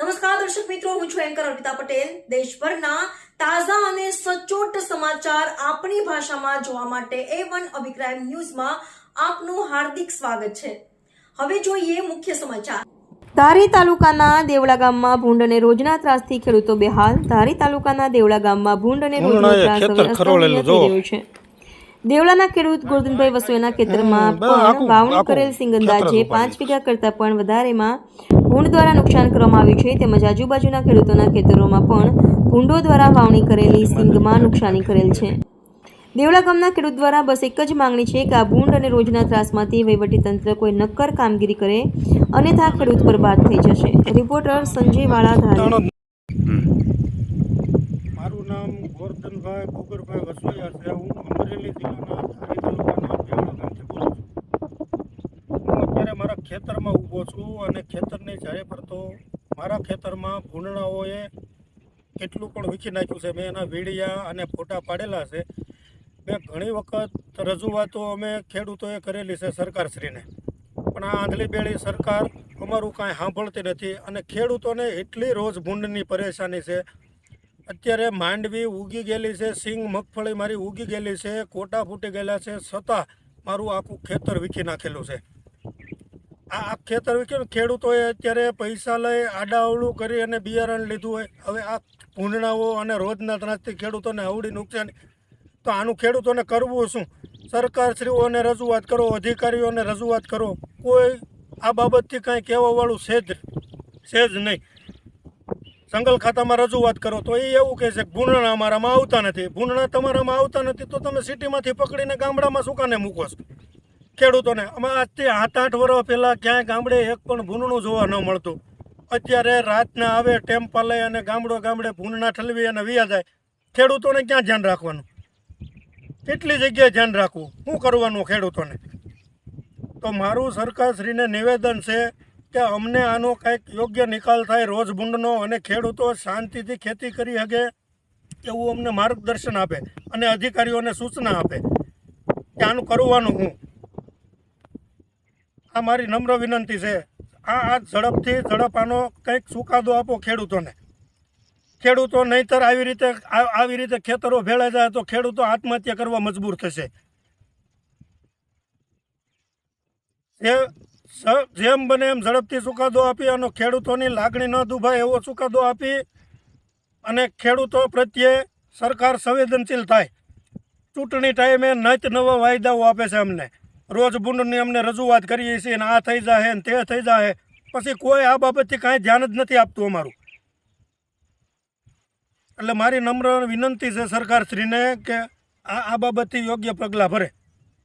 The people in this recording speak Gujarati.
નમસ્કાર દર્શક મિત્રો હું છું એન્કર અર્પિતા પટેલ. દેશભરના તાજા અને સચોટ સમાચાર આપણી ભાષામાં જોવા માટે એ વન અભિપ્રાય ન્યૂઝમાં આપનું હાર્દિક સ્વાગત છે. હવે જોઈએ મુખ્ય સમાચાર. ધારી તાલુકાના દેવળા ગામમાં ભૂંડ અને રોજના ત્રાસથી ખેડૂતો બેહાલ. ધારી તાલુકાના દેવળા ગામમાં ભૂંડ અને રોજના ત્રાસ છે. દેવળાના ખેડૂત ગોરધનભાઈ વસોઈના ખેતરમાં પણ વાવણી કરેલ સિંગ અંદાજે ખેતર જ પાંચ વીઘા કરતાં પણ વધારેમાં ભૂંડ દ્વારા નુકસાન કરવામાં આવ્યું છે તેમજ આજુબાજુના ખેડૂતોના ખેતરોમાં પણ ભૂંડો દ્વારા વાવણી કરેલી સિંગમાં નુકસાની કરેલ છે. દેવળા ગામના ખેડૂત દ્વારા બસ એક જ માંગણી છે કે આ ભૂંડ અને રોજના ત્રાસમાંથી વહીવટીતંત્ર કોઈ નક્કર કામગીરી કરે અન્યથા ખેડૂત બરબાદ થઈ જશે. રિપોર્ટર સંજય વાળા ધારી. મારું નામ ગોરધનભાઈ ગોગરભાઈ વસોયા છે. હું અમરેલી હું અત્યારે મારા ખેતરમાં ઊભો છું અને ખેતરની જ્યારે ફરતો મારા ખેતરમાં ભૂંડણાઓએ કેટલું પણ વીખી નાખ્યું છે. મેં એના વીડિયા અને ફોટા પાડેલા છે. મેં ઘણી વખત રજૂઆતો અમે ખેડૂતોએ કરેલી છે સરકારશ્રીને. પણ આ આંધળી બેળી સરકાર અમારું કાંઈ સાંભળતી નથી અને ખેડૂતોને એટલી રોજ ભૂંડની પરેશાની છે અત્યારે માંડવી ઉગી ગયેલી છે, સિંગ મગફળી મારી ઉગી ગયેલી છે, કોટા ફૂટી ગયેલા છે, છતાં મારું આખું ખેતર વીખી નાખેલું છે. આ ખેતર વીખ્યું ખેડૂતોએ અત્યારે પૈસા લઈ આડાવડું કરી અને બિયારણ લીધું હોય. હવે આ ભૂંડણાઓ અને રોજના ત્રાસથી ખેડૂતોને આવડી નુકસાન. તો આનું ખેડૂતોને કરવું શું? સરકારશ્રીઓને રજૂઆત કરો, અધિકારીઓને રજૂઆત કરો. કોઈ આ બાબતથી કાંઈ કહેવાવાળું છે જ છે જ નહીં. જંગલ ખાતામાં રજૂઆત કરો તો એ એવું કહે છે ભૂંડણા અમારામાં આવતા નથી. ભૂંડણા તમારામાં આવતા નથી તો તમે સિટીમાંથી પકડીને ગામડામાં સુકાને કાને મૂકો છો? ખેડૂતોને અમે આજથી સાત આઠ વર્ષ પહેલાં ક્યાંય ગામડે એક પણ ભૂંડણું જોવા ન મળતું. અત્યારે રાતના આવે, ટેમ્પા લઈ અને ગામડો ગામડે ભૂંડણા ઠલવી અને વ્યા જાય. ખેડૂતોને ક્યાં ધ્યાન રાખવાનું? કેટલી જગ્યાએ ધ્યાન રાખવું? શું કરવાનું ખેડૂતોને? તો મારું સરકારશ્રીને નિવેદન છે કે અમને આનો કંઈક યોગ્ય નિકાલ થાય રોજ ભૂંડનો અને ખેડૂતો શાંતિથી ખેતી કરી શકે એવું અમને માર્ગદર્શન આપે અને અધિકારીઓને સૂચના આપે કે આનું કરવાનું હું. આ મારી નમ્ર વિનંતી છે. આ આ ઝડપથી ઝડપ આનો કંઈક ચુકાદો આપો ખેડૂતોને. ખેડૂતો નહીંતર આવી રીતે આવી રીતે ખેતરો ભેળા જાય તો ખેડૂતો આત્મહત્યા કરવા મજબૂર થશે. સ- જેમ બને એમ ઝડપથી ચુકાદો આપી અને ખેડૂતોની લાગણી ન દુભાય એવો ચુકાદો આપી અને ખેડૂતો પ્રત્યે સરકાર સંવેદનશીલ થાય. ચૂંટણી ટાઈમે નત નવા વાયદાઓ આપે છે અમને. રોજ બુંડની અમને રજૂઆત કરીએ છીએ ને આ થઈ જાય ને તે થઈ જાય પછી કોઈ આ બાબતથી કાંઈ ધ્યાન જ નથી આપતું અમારું. એટલે મારી નમ્ર વિનંતી છે સરકારશ્રીને કે આ આ બાબતથી યોગ્ય પગલાં ભરે.